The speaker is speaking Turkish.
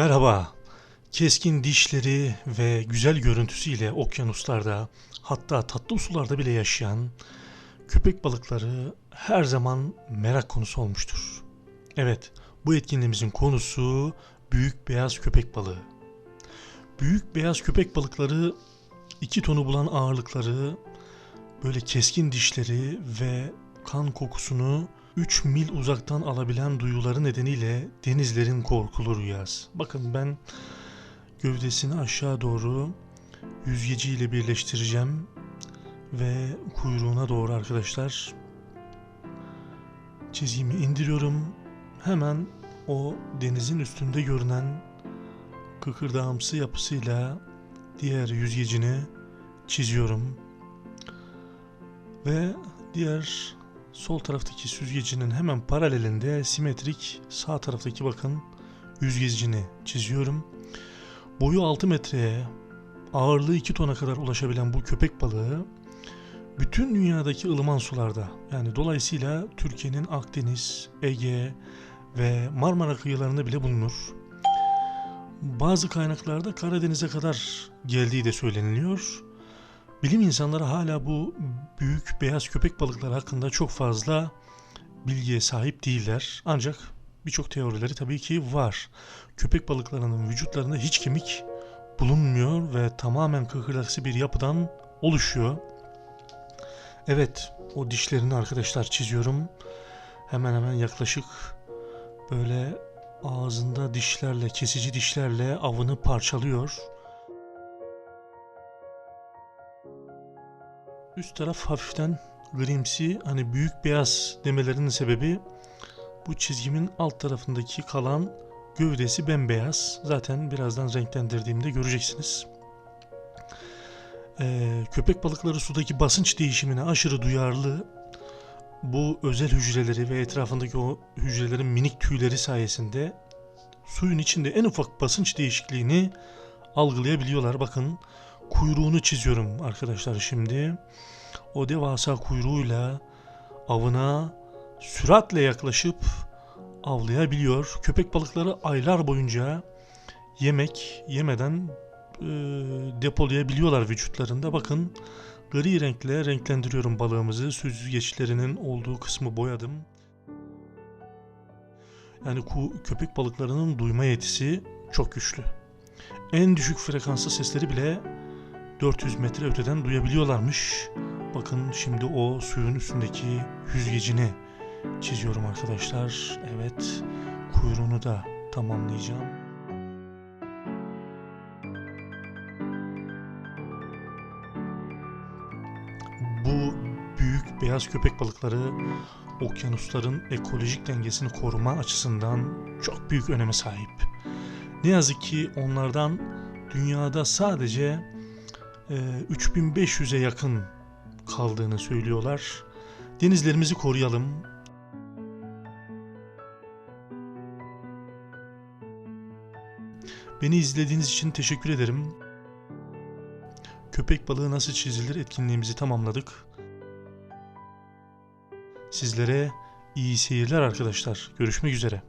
Merhaba. Keskin dişleri ve güzel görüntüsüyle okyanuslarda hatta tatlı sularda bile yaşayan köpek balıkları her zaman merak konusu olmuştur. Evet, bu etkinliğimizin konusu büyük beyaz köpek balığı. Büyük beyaz köpek balıkları 2 tonu bulan ağırlıkları, böyle keskin dişleri ve kan kokusunu 3 mil uzaktan alabilen duyuları nedeniyle denizlerin korkulu rüyası. Bakın ben gövdesini aşağı doğru yüzgeci ile birleştireceğim ve kuyruğuna doğru arkadaşlar çizgimi indiriyorum. Hemen o denizin üstünde görünen kıkırdağımsı yapısıyla diğer yüzgecini çiziyorum. Ve diğer sol taraftaki süzgecinin hemen paralelinde simetrik sağ taraftaki bakın yüzgecini çiziyorum. Boyu 6 metreye, ağırlığı 2 tona kadar ulaşabilen bu köpek balığı bütün dünyadaki ılıman sularda yani dolayısıyla Türkiye'nin Akdeniz, Ege ve Marmara kıyılarında bile bulunur. Bazı kaynaklarda Karadeniz'e kadar geldiği de söyleniliyor. Bilim insanları hala bu büyük beyaz köpek balıkları hakkında çok fazla bilgiye sahip değiller. Ancak birçok teorileri tabii ki var. Köpek balıklarının vücutlarında hiç kemik bulunmuyor ve tamamen kıkırdaksı bir yapıdan oluşuyor. Evet, o dişlerini arkadaşlar çiziyorum. Hemen hemen yaklaşık böyle ağzında dişlerle, kesici dişlerle avını parçalıyor. Üst taraf hafiften grimsi hani büyük beyaz demelerinin sebebi bu çizgimin alt tarafındaki kalan gövdesi bembeyaz. Zaten birazdan renklendirdiğimde göreceksiniz. Ee, köpek balıkları sudaki basınç değişimine aşırı duyarlı. Bu özel hücreleri ve etrafındaki o hücrelerin minik tüyleri sayesinde suyun içinde en ufak basınç değişikliğini algılayabiliyorlar. Bakın kuyruğunu çiziyorum arkadaşlar şimdi. O devasa kuyruğuyla avına süratle yaklaşıp avlayabiliyor. Köpek balıkları aylar boyunca yemek yemeden e, depolayabiliyorlar vücutlarında. Bakın gri renkle renklendiriyorum balığımızı. Süzgeçlerinin olduğu kısmı boyadım. Yani ku, köpek balıklarının duyma yetisi çok güçlü. En düşük frekanslı sesleri bile 400 metre öteden duyabiliyorlarmış. Bakın şimdi o suyun üstündeki yüzgecini çiziyorum arkadaşlar. Evet kuyruğunu da tamamlayacağım. Bu büyük beyaz köpek balıkları okyanusların ekolojik dengesini koruma açısından çok büyük öneme sahip. Ne yazık ki onlardan dünyada sadece e, 3500'e yakın kaldığını söylüyorlar. Denizlerimizi koruyalım. Beni izlediğiniz için teşekkür ederim. Köpek balığı nasıl çizilir etkinliğimizi tamamladık. Sizlere iyi seyirler arkadaşlar. Görüşmek üzere.